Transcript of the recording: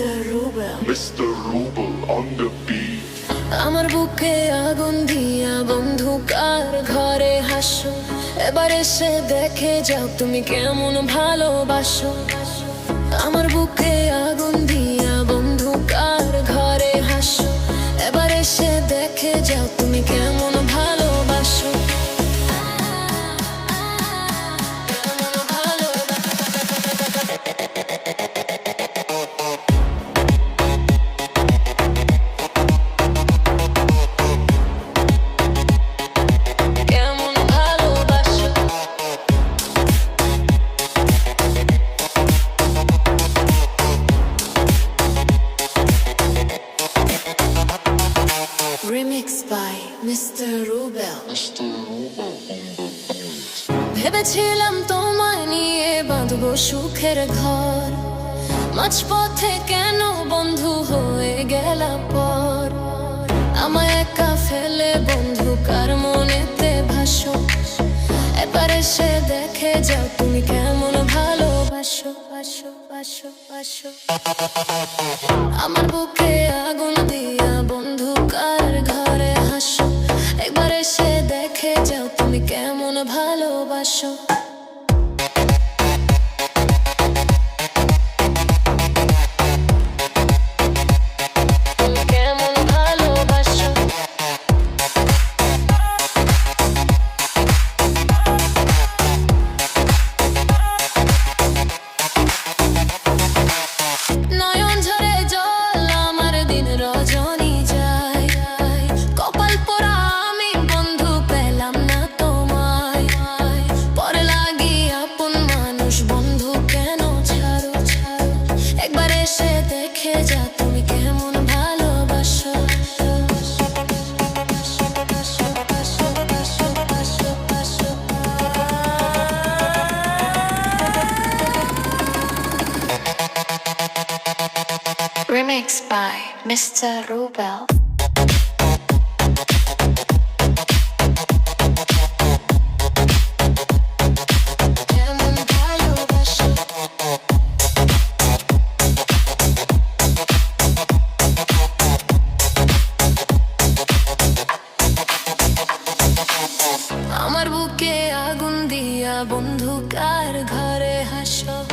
Mr. Rubel on the beat. আমার বুকে আগুন দিয়া বন্ধু কার ঘরে হাসো এবার এসে দেখে যাও তুমি কেমন ভালোবাসো আমার বুকে আগুন দিয়া বন্ধু কার ঘরে হাসো এবার এসে দেখে যাও তুমি কেমন ভেবেছিলাম তোমায় নিয়ে বাঁধবো সুখের ঘর। মাঝপথে কেন বন্ধু হয়ে গেল পর? আমায় একা ফেলে বন্ধু কার মনেতে ভাসো? এবার সে দেখে যাও তুমি কেমন ভালোবাসো বাসো বাসো আমার বুকে আগুন ভালোবাসো। Remix by Mr. Rubel. আমার বুকে আগুন দিয়া বন্ধু কার ঘরে হাসো